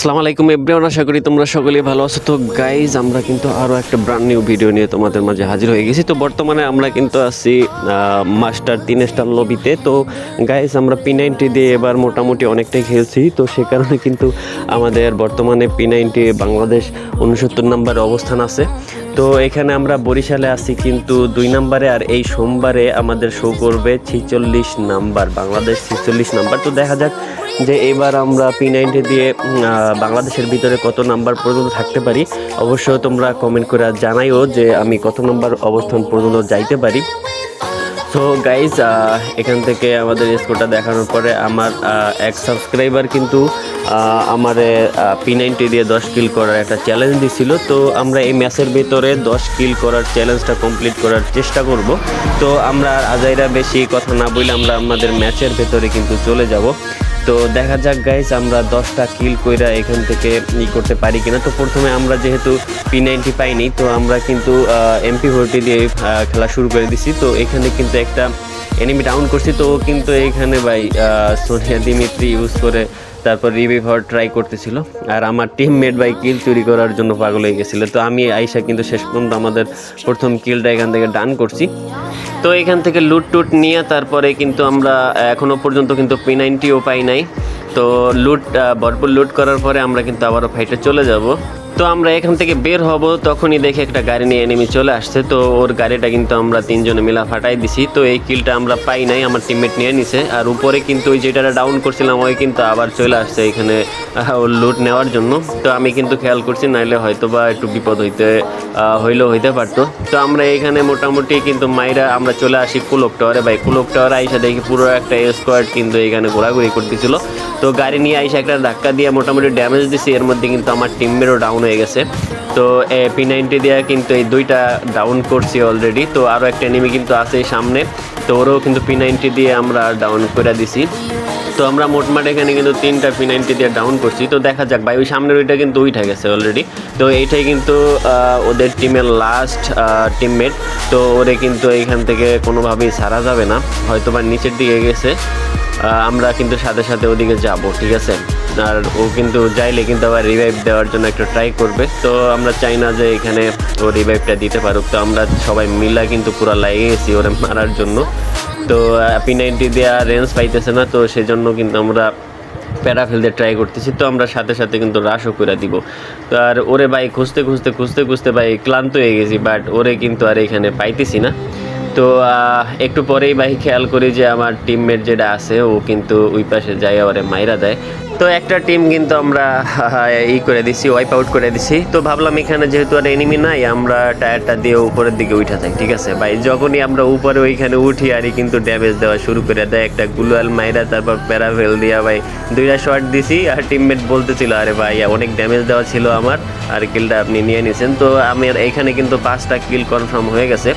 আসসালামু আলাইকুম এভরিওয়ান আশা করি তোমরা সকলেই ভালো আছো। তো গাইজ আমরা কিন্তু আরও একটা ব্র্যান্ড নিউ ভিডিও নিয়ে তোমাদের মাঝে হাজির হয়ে গেছি। তো বর্তমানে আমরা কিন্তু আছি মাস্টার তিন স্টার লবিতে তো গাইজ আমরা পি নাইনটি দিয়ে এবার মোটামুটি অনেকটাই খেলছি। তো সে কারণে কিন্তু আমাদের বর্তমানে পি নাইনটি বাংলাদেশ উনসত্তর নম্বরে অবস্থান আছে। তো এখানে আমরা বরিশালে আছি কিন্তু দুই নম্বরে, আর এই সোমবারে আমাদের শো করবে ছিচল্লিশ নাম্বার, বাংলাদেশ ছিচল্লিশ নাম্বার। তো দেখা যাক যে এবার আমরা পি নাইনটি দিয়ে বাংলাদেশের ভিতরে কত নাম্বার পর্যন্ত থাকতে পারি অবশ্য তোমরা কমেন্ট করে জানাইও যে আমি কত নাম্বার অবস্থান পর্যন্ত যাইতে পারি। সো গাইজ এখান থেকে আমাদের স্কোরটা দেখানোর পরে আমার এক সাবস্ক্রাইবার কিন্তু আমার পি নাইনটি দিয়ে দশ কিল করার একটা চ্যালেঞ্জ দিছিল। তো আমরা এই ম্যাচের ভিতরে দশ কিল করার চ্যালেঞ্জটা কমপ্লিট করার চেষ্টা করব। তো আমরা আজাইরা বেশি কথা না বলে আমরা আমাদের ম্যাচের ভেতরে কিন্তু চলে যাব। তো দেখা যাক গাইজ আমরা দশটা কিল কইরা এখান থেকে ই করতে পারি কিনা। তো প্রথমে আমরা যেহেতু পি নাইনটি পাইনি, তো আমরা কিন্তু এমপি ভোটি দিয়ে খেলা শুরু করে দিছি। তো এখানে কিন্তু একটা এনিমি ডাউন করছি। তো ও কিন্তু এখানে, ভাই সোনিয়া দিমিত্রি ইউজ করে তারপর রিভিভ ট্রাই করতেছিল। আর আমার টিমমেট ভাই কিল চুরি করার জন্য পাগল হয়ে গেছিল। তো আমি আইসা কিন্তু শেষ পর্যন্ত আমাদের প্রথম কিলটা এখান থেকে ডান করছি। তো এখান থেকে লুট টুট নিয়ে তারপরে কিন্তু আমরা এখনও পর্যন্ত কিন্তু পি নাইনটিও পাই নাই। তো লুট ভরপুর লুট করার পরে আমরা কিন্তু আবারও ফাইটে চলে যাব। তো আমরা এখান থেকে বের হব, তখনই দেখে একটা গাড়ি নিয়ে এনিমি চলে আসছে। তো ওর গাড়িটা কিন্তু আমরা তিনজনে মিলা ফাটাই দিছি। তো এই কিলটা আমরা পাই নাই, আমার টিমমেট নিয়ে নিছে। আর উপরে কিন্তু ওই যেটা ডাউন করছিলাম, ওই কিন্তু আবার চলে আসছে এখানে ওর লুট নেওয়ার জন্য। তো আমি কিন্তু খেয়াল করছি, নাইলে হয়তো বা একটু বিপদ হইতে হইলেও হইতে পারতো। তো আমরা এখানে মোটামুটি কিন্তু মাইরা আমরা চলে আসি কুলক টাওয়ারে। ভাই কুলক টাওয়ারে আইসা দেখি পুরো একটা স্কোয়াড কিন্তু এখানে ঘোরাঘুরি করতেছিল। তো গাড়ি নিয়ে আইসা একটা ধাক্কা দিয়ে মোটামুটি ড্যামেজ দিছি। এর মধ্যে কিন্তু আমার টিমমেরও ডাউন হয়ে গেছে। তো পি নাইনটি দিয়ে কিন্তু এই দুইটা ডাউন করছি অলরেডি তো আরও একটা এনিমি কিন্তু আছে সামনে। তো ওরও কিন্তু পি নাইনটি দিয়ে আমরা ডাউন করে দিছি। তো আমরা মোটমাট এখানে কিন্তু তিনটা পি নাইনটি দিয়ে ডাউন করছি। তো দেখা যাক, ভাই, ওই সামনের ওইটা কিন্তু উঠে গেছে অলরেডি তো এইটাই কিন্তু ওদের টিমের লাস্ট টিমমেট তো ওরে কিন্তু এইখান থেকে কোনোভাবেই সারা যাবে না। হয়তো বা নিচের দিকে গেছে। আমরা কিন্তু সাথে সাথে ওদিকে যাব, ঠিক আছে? আর ও কিন্তু যাইলে কিন্তু আবার রিভাইভ দেওয়ার জন্য একটু ট্রাই করবে। তো আমরা চাই না যে এখানে ও রিভাইভটা দিতে পারুক। তো আমরা সবাই মিলা কিন্তু পুরো লাগিয়ে গেছি ওরে মারার জন্য। তো পি নাইনটি দেওয়া রেঞ্জ পাইতেছে না, তো সেজন্য কিন্তু আমরা প্যারা ফেলতে ট্রাই করতেছি। তো আমরা সাথে সাথে কিন্তু হ্রাসও করে দিব। তো আর ওরে ভাই খুঁজতে খুঁজতে খুঁজতে খুঁজতে ভাই ক্লান্ত হয়ে গেছি বাট ওরে কিন্তু আর এখানে পাইতেছি না। তো একটু পরেই ভাই খেয়াল করি যে আমার টিমমেট যেটা আছে, ও কিন্তু ওই পাশে যাই ওরে মাইরা দেয়। তো একটা টিম কিন্তু আমরা ই করে দিছি ওয়াইপ আউট করে দিছি। তো ভাবলাম এখানে যেহেতু আর এনিমি নাই, আমরা টায়ারটা দিয়ে উপরের দিকে উঠা যাই, ঠিক আছে? ভাই, যখনই আমরা উপরে ওইখানে উঠি, আরই কিন্তু ড্যামেজ দেওয়া শুরু করে দেয়। একটা গুলুয়াল মাইরা তারপর প্যারাভেল দিয়া ভাই দুইটা শট দিছি, আর টিমমেট বলতেছিল, আরে ভাই, অনেক ড্যামেজ দেওয়া ছিল আমার, আর কিলটা আপনি নিয়ে নিয়েছেন তো আমার এইখানে কিন্তু পাঁচটা কিল কনফার্ম হয়ে গেছে।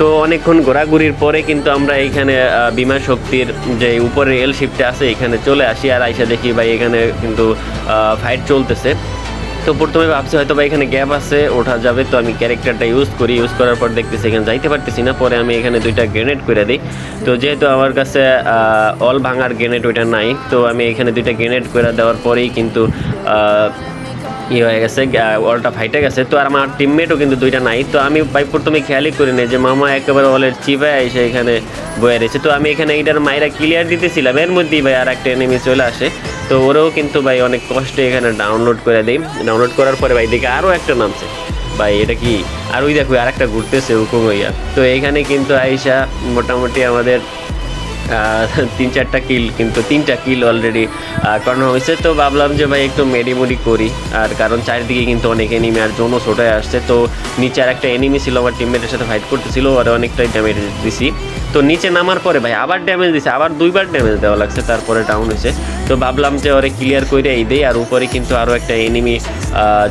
তো অনেকক্ষণ ঘোরাঘুরির পরে কিন্তু আমরা এইখানে বিমা শক্তির যে উপরে এল শিফটে আছে, এখানে চলে আসি আর আইসা দেখি ভাই এখানে কিন্তু ফাইট চলতেছে। তো প্রথমে ভাবছি হয়তো বা এখানে গ্যাপ আছে, ওঠা যাবে। তো আমি ক্যারেক্টারটা ইউজ করি। ইউজ করার পর দেখতেছি এখানে যাইতে পারতেছি না। পরে আমি এখানে দুইটা গ্রেনেড করে দিই। তো যেহেতু আমার কাছে অল ভাঙার গ্রেনেড ওইটা নাই, তো আমি এখানে দুইটা গ্রেনেড করে দেওয়ার পরেই কিন্তু ই হয়ে গেছে অলটা ফাইটে গেছে। তো আর আমার টিমমেটও কিন্তু দুইটা নাই। তো আমি ভাই প্রথমে খেয়ালই করি না যে মামা একেবারে অলের চিপায় এসে এখানে বয়ে রয়েছে। তো আমি এখানে এইটার মাইরা ক্লিয়ার দিতেছিলাম। এর মধ্যেই ভাই আর একটা এনিমি চলে আসে। তো ওরাও কিন্তু ভাই অনেক কষ্টে এখানে ডাউনলোড করে দিই ডাউনলোড করার পরে ভাই দেখে আরও একটা নামছে। ভাই, এটা কি? আর ওই দেখো আর একটা ঘুরতেছে হুকুম হইয়া। তো এইখানে কিন্তু আইসা মোটামুটি আমাদের তিন চারটা কিল, কিন্তু তিনটা কিল অলরেডি করানো হয়েছে তো ভাবলাম যে ভাই একটু মেডিমুডি করি, আর কারণ চারিদিকে কিন্তু অনেক এনিমি আর জোনও ছোটায় আসছে, তো নিচে আর একটা এনিমি ছিল, আমার টিমমেটের সাথে ফাইট করতেছিল আর অনেকটাই ড্যামেজ দিছি। তো নিচে নামার পরে ভাই, আবার ড্যামেজ দিছে, আবার দুইবার ড্যামেজ দেওয়া লাগছে, তারপরে ডাউন হয়েছে। তো ভাবলাম যে ওরে ক্লিয়ার করে এই দেয় আর উপরে কিন্তু আরও একটা এনিমি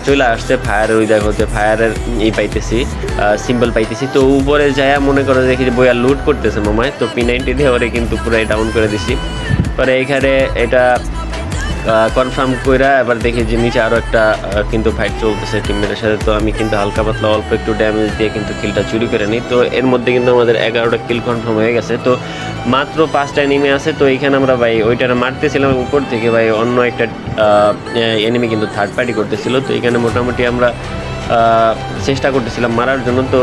চলে আসছে ফায়ার ওই দেখো যে ফায়ারের ই পাইতেছি সিম্বল পাইতেছি। তো উপরে যায় মনে করে দেখি যে বইয়া লুট করতেছে মোমায়, তো পি নাইনটি দিয়ে ওরে কিন্তু পুরাই ডাউন করে দিছি। পরে এখানে এটা কনফার্ম কইরা এবার দেখি যে নিচে আরও একটা কিন্তু ফাইট চলতেছে টিমমেটের সাথে। তো আমি কিন্তু হালকা পাতলা অল্প একটু ড্যামেজ দিয়ে কিন্তু কিলটা চুরি করে নিই। তো এর মধ্যে কিন্তু আমাদের এগারোটা কিল কনফার্ম হয়ে গেছে। তো মাত্র পাঁচটা এনিমি আছে। তো এইখানে আমরা ভাই ওইটার মারতেছিলাম উপর থেকে ভাই অন্য একটা এনিমি কিন্তু থার্ড পার্টি করতেছিল। তো এখানে মোটামুটি আমরা চেষ্টা করতেছিলাম মারার জন্য। তো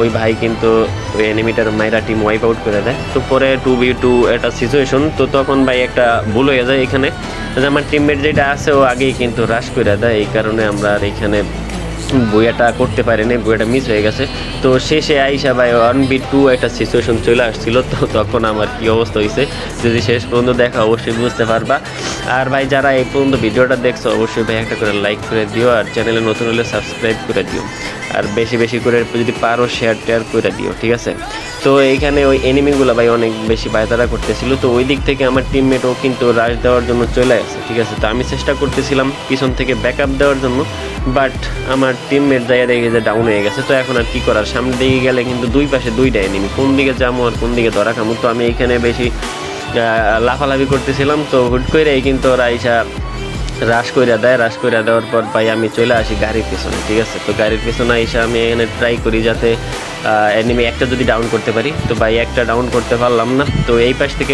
ওই- ভাই কিন্তু ওই এনিমিটার মাইরা টিম ওয়াইপ আউট করে দেয়। তো পরে টু বি টু একটা সিচুয়েশন তো তখন ভাই একটা ভুল হয়ে যায় এখানে। আমার টিমমেট যেটা আছে, ও আগেই কিন্তু হ্রাস করে দেয়। এই কারণে আমরা আর এখানে বইয়াটা করতে পারিনি বইয়াটা মিস হয়ে গেছে। তো শেষে আইসা ভাই ওয়ান বি টু একটা সিচুয়েশন চলে আসছিল। তো তখন আমার কি অবস্থা হয়েছে যদি শেষ পর্যন্ত দেখা, অবশ্যই বুঝতে পারবা। আর ভাই, যারা এই পর্যন্ত ভিডিওটা দেখছ, অবশ্যই ভাই, একটা করে লাইক করে দিও। আর চ্যানেলে নতুন হলে সাবস্ক্রাইব করে দিও। আর বেশি বেশি করে যদি পারো শেয়ার টেয়ার করে দিও, ঠিক আছে? তো এইখানে ওই এনিমিগুলো ভাই অনেক বেশি পায়তারা করতেছিল। তো ওই দিক থেকে আমার টিমমেটও কিন্তু রাশ দেওয়ার জন্য চলে আসে, ঠিক আছে? তো আমি চেষ্টা করতেছিলাম পিছন থেকে ব্যাকআপ দেওয়ার জন্য বাট আমার টিমমেট জায়গা দেখে যে ডাউন হয়ে গেছে। তো এখন আর কি করার? সামনে দিকে গেলে কিন্তু দুই পাশে দুইটা এনিমি কোন দিকে যাব আর কোন দিকে ধরা খামু। তো আমি এইখানে বেশি লাফালাফি করতেছিলাম। তো হুট করেই কিন্তু ওরা রাশ কইরা দেয়, রাশ করে দেওয়ার পর ভাই আমি চলে আসি গাড়ির পিছনে, ঠিক আছে? তো গাড়ির পিছনে এসে আমি এখানে ট্রাই করি যাতে এনিমি একটা যদি ডাউন করতে পারি। তো ভাই একটা ডাউন করতে পারলাম না। তো এই পাশ থেকে